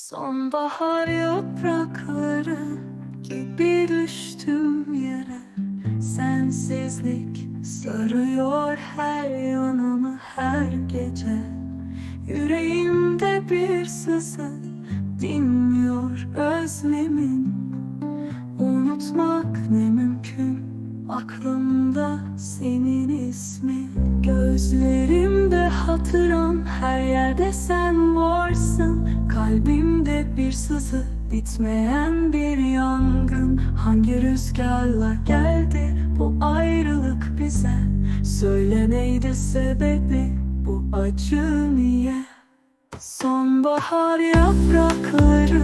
Sonbahar yaprakları gibi düştüm yere. Sensizlik sarıyor her yanımı her gece. Yüreğimde bir sızı dinmiyor özlemin Unutmak ne mümkün? Aklımda senin ismin Gözlerimde hatıran Her yerde sen varsın. Kalbimde bir sızı Bitmeyen bir yangın. Hangi rüzgarla geldi? Bu ayrılık bize. Söyle neydi sebebi Bu acı niye? Sonbahar yaprakları